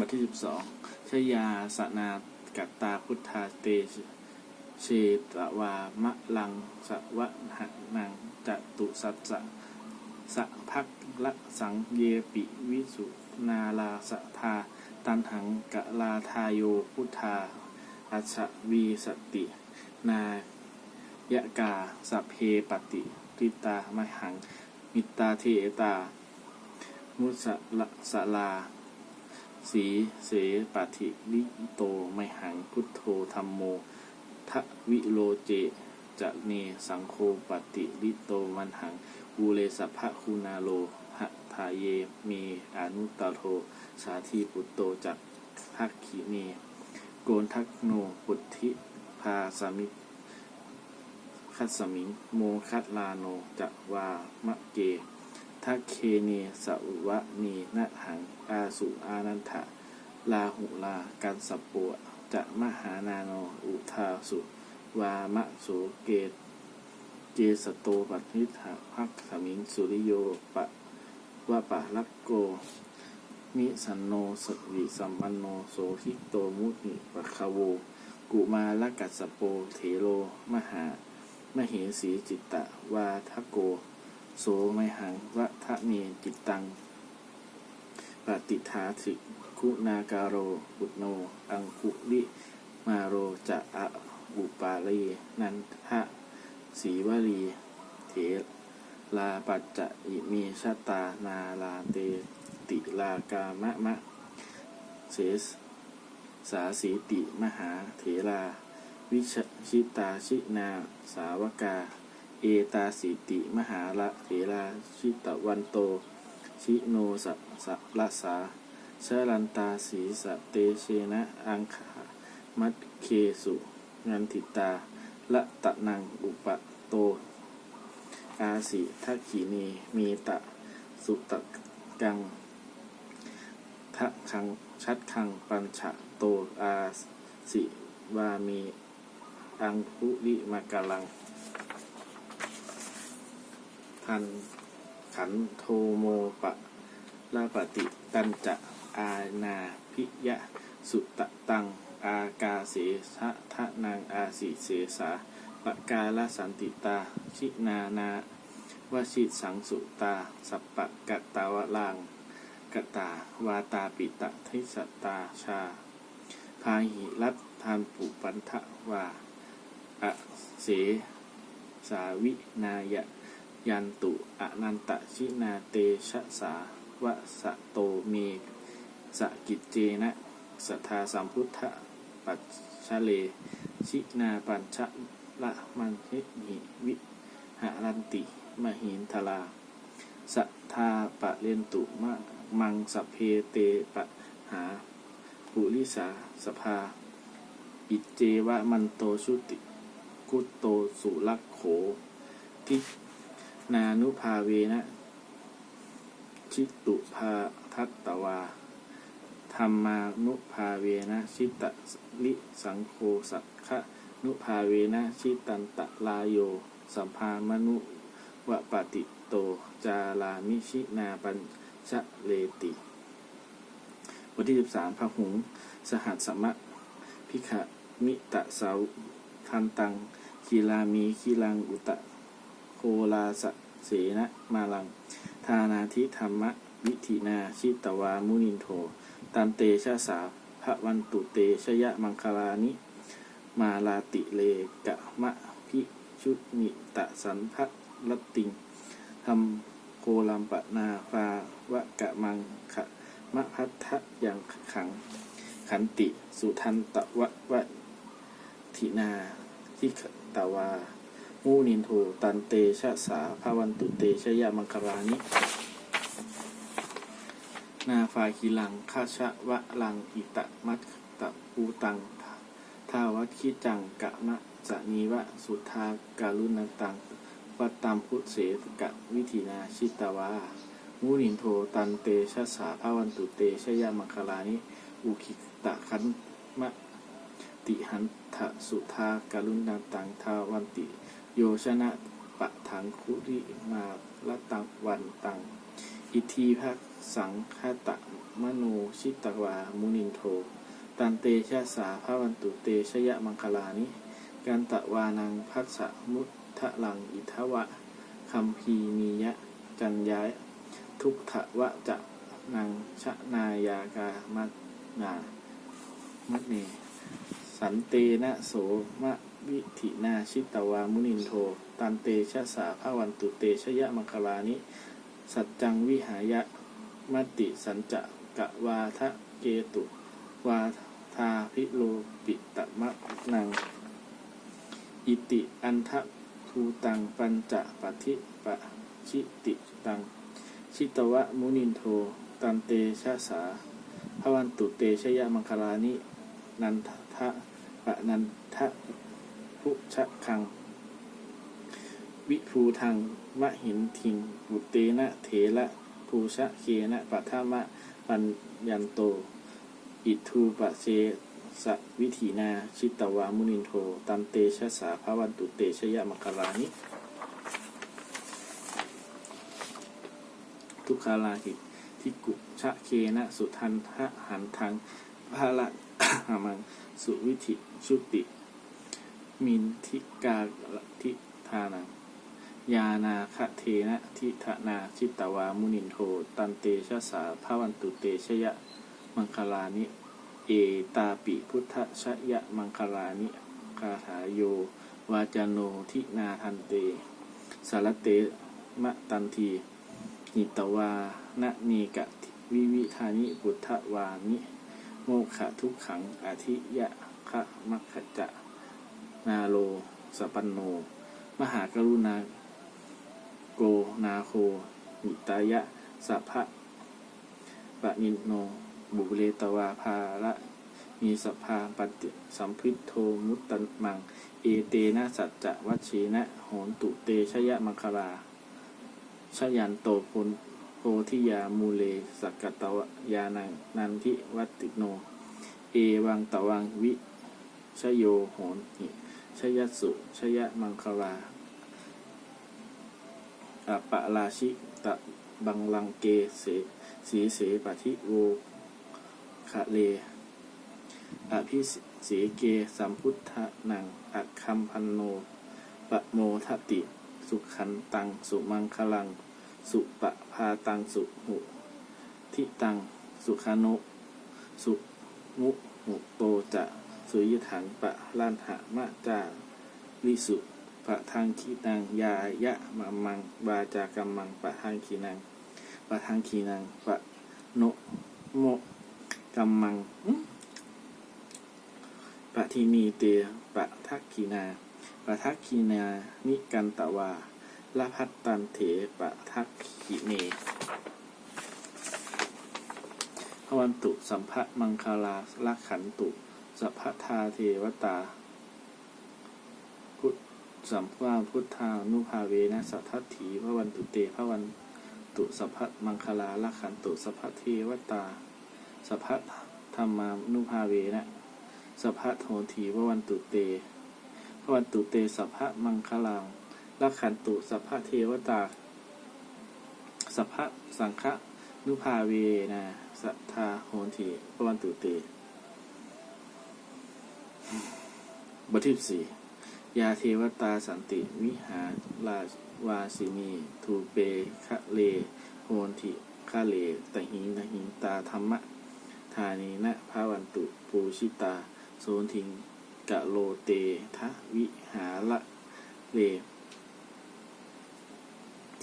บทที่สิบสองชยาสนากัตตาพุทธาเตเชตวามะลังสวะหะนังจตุสัจสะพักละสังเยปิวิสุนาลาสทาตันหังกะลาทายโยพุทธาอัชวีสติ นายะกาสัพเพปติติตามหัง มิตาเทตา มุสละสลา สีเสปฏิลิโตไมหังพุทโธธรรมโมทะวิโลเจจะเนสังโฆปฏิลิโตมันหังอูเลสภะคูนาโลหะทาเยเมอนุตตโทสาธีปุตโตจักทักขีเนโกนทักโนปุตธิพาสามิคัสมิงโมคัตลาโนจะวามะเก ทักเคเนสวะเนนะหัง อาสุอานันทะ ลาหุลา กันสปัวจะมหานาโน อุทาสุ วามะโสเกต เจสโตปันิธาภักขมิงสุริโยปะวะปะลักโก มิสันโนสวิสัมปันโนโสหิโตมุติปะคาโว กุมาลกัสสโปเถโลมหามเหสีจิตตะ วาทโก โสไมหังวะทะเมจิตตังปฏิทาสิคุณาการโรบุตโน อังคุลิมาโรจะอะอุปาลีนันทะสีวลีเถลาปัจจะอิมีชาตานาลาเตติลากามะมะเสสสาสีติมหาเถราวิชชิตาชินาสาวกา เอตาสิติ มหาละเถราชิตวันโต ชิโนสะสะละสาเชลันตาสีสะเตเชนะอังคามัดเคสุงันติตาละตะนังอุปะโต อาสิทักขีนีมีตะสุตะกังทะคังชัดคังปัญชะโตอาสิวามีอังคุลิมากลัง ทันขันโทโมปะลาปฏิตันจะอาณาพิยะสุตตัง อากาเสสะทะนางอาสิเสสาปะกาลสันติตา ชินานาวชิสังสุตา สัปปะกะตาวะลางกตาวาตาปิตะทิสตาชา พาหิรัตทานปุปันทะวาอะเสสาวินายะ ยันตุอนันตชินาเตชะสาวะสะโตเมสกิจเจนะสัทธาสัมพุทธปัจชะเล ชินาปัญชะละมันหิหิวิหารันติ มหินทลาสัทธาปะเรนตุมะมังสพเพเตปะหาปุริสาสภา อิจเจวะมันโตชุติ กุตโตสุลักโขทิ นานุภาเวนะชิตุภาทัตตวาธรรมานุภาเวนะชิตะลิสังโฆสักขะนุภาเวนะชิตันตะลายโย สัมภามนุวะปฏิโต จาลามิชินาปัญชะเลติบทที่สิบสามพหุง สหัสสมะ พิขะมิตะเสา ทันตังคีลามีคีลังอุตะ โคลาสเสนะมาลัง ทานาทิธรรมะวิธินาชิตวามุนินโท ตันเตชะสาพระวันตุเตชยะมังคลานิ มาลาติเลกะมะพิชุนิตะสันพะรติงทำโคลัมปะนาฟาวะกะมังขะมะพัทธะยังขังขันติ สุทันตะวะวะทินาทิขตวา มูนินโทตันเตชะสาภาวันตุเตชยามังคลานินาฟาคิลังคาชะวะลังอิตะมัตตะปูตังทาวัคิจังกะมะจะนีวะสุทาการุณตังวัตตัมพุเสกะวิธีนาชิตวามูนินโทตันเตชะสาภาวันตุเตชยามังคลานิอุคิตะขันมะ ติหันทะสุทาการุณตังทาวันติ โยชนะปะทังคุริมาละตังวันตัง อิทีพักสังคตะมโนชิตวามุนินโท ตันเตชะสาภวันตุเตชยะมังคลานิกันตะวานังพัสสะมุทะลังอิทวะคัมพีนียะจัญญาย ทุกขะวะจะนังชะนายากามัตนา มัตเน สันเตนะโสมะวิถินาชิตวามุนินโท ตันเตชะสาภวันตุเตชยมังคลานิ สัจจังวิหายะมติสัญจะกะวาทะเกตุ วาทาพิโลปิตมะนัง อิติอันทะภูตังปัญจะปัทิปะชิติตัง ชิตวะมุนินโท ตันเตชะสาภวันตุเตชยมังคลานิ นันทะ ปะนันทะภุชะคัง วิภูทัง มะหินทิง บุเตนะเถระภูชะเคนะปัทมะปัญญันโต อิทูปะเชสวิถีนา ชิตตวามุนินโท ตันเตชะสาภวันตุเตชยะมังคลานิทุกขาลาหิตทิกุชะเคนะ สุทันทะหันทังภาละ มังสุวิธิชุติ มินทิกาทิทานังยานาคะเทนะทิทนาชิตตวามุนินโท ตันเตชะสาภวันตุเตชยะ มังคลานิ เอตาปิพุทธชยะมังคลานิคาถาโย วาจาโนทินาทันเต สารเตมะตันทีหิตวานะเนกะวิวิธานิพุทธวานิ โมขะทุกขังอธิยะคะมัคคจะนาโลสปันโน มหากรุณาโกนาโคหิตายะสัพพะปะนินโน บุเรตวาภาระมีสภาปฏิสัมพิทโทมุตตมัง เอเตนะสัจจะวัชีนะ โหนตุเตชยมังคลาชยันโตพุน โพธิยามูเลสักกตวยานังนันทิวัติโน เอวังตวังวิชโยโหนหิชยสุชยมังคลาอปะราชิตะบังลังเกเสสีเสปทิโวคะเลอภิเสเกสัมพุทธนังอัคคัมพันโนปะโมทติ สุขันตัง สุมังคลัง สุปะพาตังสุหุทิตังสุขานุสุมุหุโตจะสุยถังปะลันหะมะจาลิสุปะทางขีนังยายะมะมังบาจากัมมังปะทางขีนังปะทางขีนังปะโนโมกัมมังปะทินีเตปะทักขีนาปะทักขีนานิกันตวา ละพัตตันเถปะทักขีเนพวันตุสัมภะมังคลาละขันตุสัพพทาเทวตา พุทธสัมภาพุทธานุภาเวนะสัทธถีพระวันตุเตพระวันตุสัพพะมังคลาละขันตุสัพพเทวตาสัพพะธรรมานุภาเวนะสัพพะโทถีววันตุเตพวันตุเตสัพพะมังคลัง ลักขันตุสัพพะเทวตา สัพพะสังฆนุภาเวนะสัทธาโหนทีพวันตุเตบทที่สี่ยาเทวตาสันติ วิหารลาวาสินีทูเปคะเลโหนทิคะเลตหิงตหิงตาธรรมะธานีนะภาวันตุปูชิตาโซนทิงกะโลเตทะวิหาละเล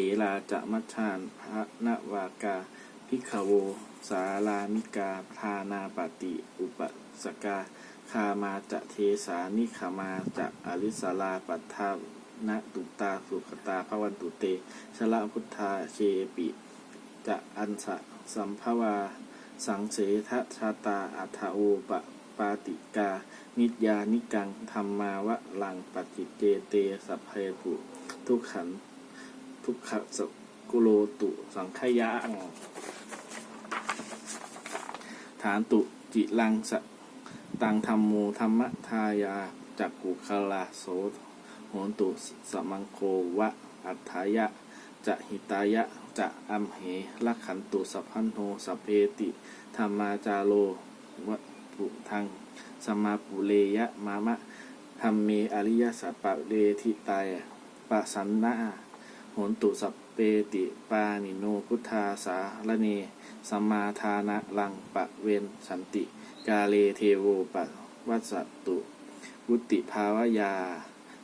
เถราจะมัชฌานพระนวากาพิขโว สาลามิกาทานาปฏิ อุปสกาคามาจะเทสานิขามาจะอริสาลาปัทานะตุตาสุขตาภวันตุเตชละพุทธาเชปิ จะอันสะสัมภวา สังเสทชาตาอัฏฐโอปะปาติกา นิยานิกังธรรมาวะลังปจิเจเตสัพเพปุทุกขัน ทุกขสกุโลตุสังขยาอังฐานตุจิลังสตังธรรมโมธรรมทายาจักกุคลาโสโหนตุสมังโควะอัฏฐายะจะหิตายะจะอัมเหลักขันตุสัพพันโนสัพเพติธรรมาจาโลวะปุทังสมาปุเรยะมามะธรรมเมอริยสัพปะเรทิตายปะสันนา โหนตุสัพเปติปานิโนพุทธาสาละเนสัมมาทานะลังปะเวนสันติ กาเลเทโวปะวัสสตุวุติภาวยา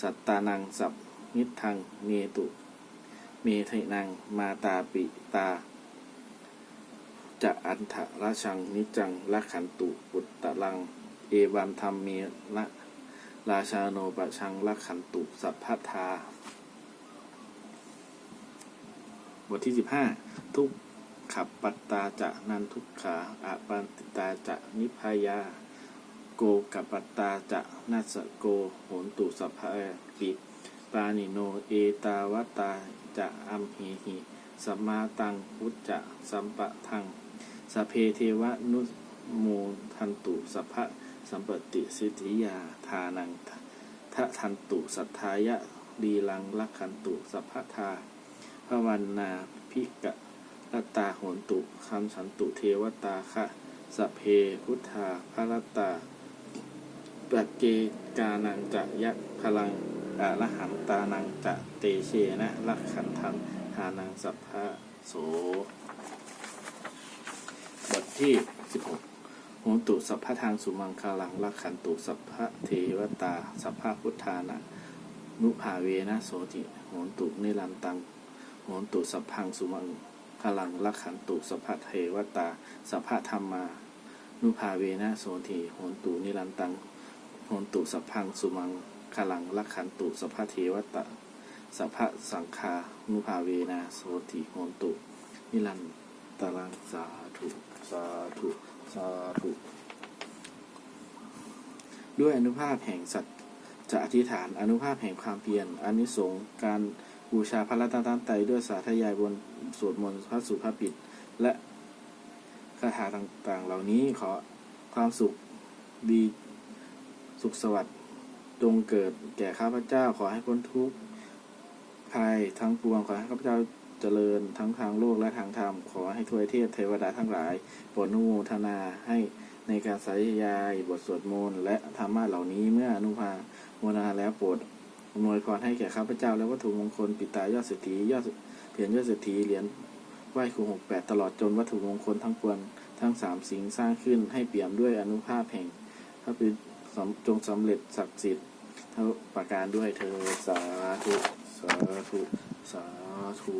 สัตตานังสัพนิทังเมตุ เมทนังมาตาปิตาจะอันทะราชังนิจังละขันตุปุตตะลัง เอวันธรรมเมละราชาโนปะชังละขันตุสัพพทา บทที่สิบห้าทุกขับปัตตาจะนันทุกขาอาปันติตาจะนิพายา โกกับปัตตาจะนัสโกโหนตุสัพพะปิปานิโนเอตาวตาจะอัมหิหิสัมมาตังพุทธจะสัมปะทังสเพเทวะนุโมทันตุสัพพะสัมปติสิทธิยาทานังทะทันตุสัทธายะดีลังลักขันตุสัพพะทา ภวันนาภิกะรตตาโหนตุคำสันตุเทวตาคะสพเพพุทธาภรตตาปัจเจกานังจะยักพลังอะระหันตานังจะเตเชนะลักขันทันทานังสัพพะโสบทที่ 16โหนตุสัพพะทางสุมังคาลังลักขันตุสัพพะเทวตา สัพพะพุทธานะนุภาเวนะโสติโหนตุนิรันตัง โหนตุสัพพังสุมังคาลังลักขันตุสัพพะเทวตาสัพพะธรรมา นุภาเวนะโสติโหนตุนิรันตังโหนตุสัพพังสุมังคลังลักขันตุสัพพะเทวตะสัพพะสังคานุภาเวนะโสติโหนตุนิรันตรังสาธุสาธุสาธุด้วยอนุภาพแห่งสัตว์จะอธิษฐานอนุภาพแห่งความเพียรอนิสงการ บูชาพระรัตนตรัยด้วยสาธยายบนสวดมนต์พระสุภาษิตและคาถาต่างๆ เหล่านี้ขอความสุขดีสุขสวัสดิ์จงเกิดแก่ข้าพเจ้าขอให้พ้นทุกข์ภัยทั้งปวงขอให้ข้าพเจ้าเจริญทั้งทางโลกและทางธรรม ขอให้ทวยเทพเทวดาทั้งหลายโปรดนุโมทนาให้ในการสาธยายบทสวดมนต์และธรรมะเหล่านี้เมื่ออนุภาโมนาแล้วโปรด อำนวยพรให้แก่ข้าพเจ้า และวัตถุมงคล ปิตายอดเศรษฐียอดเหรียญยอดเศรษฐีเหรียญไหว้ครูหกแปดตลอดจนวัตถุมงคลทั้งปวงทั้งสามสิ่งสร้างขึ้นให้เปี่ยมด้วยอนุภาพแห่งพระปิจงสำเร็จศักดิ์สิทธิ์ทั้งประการด้วยเธอสาธุสาธุสาธุ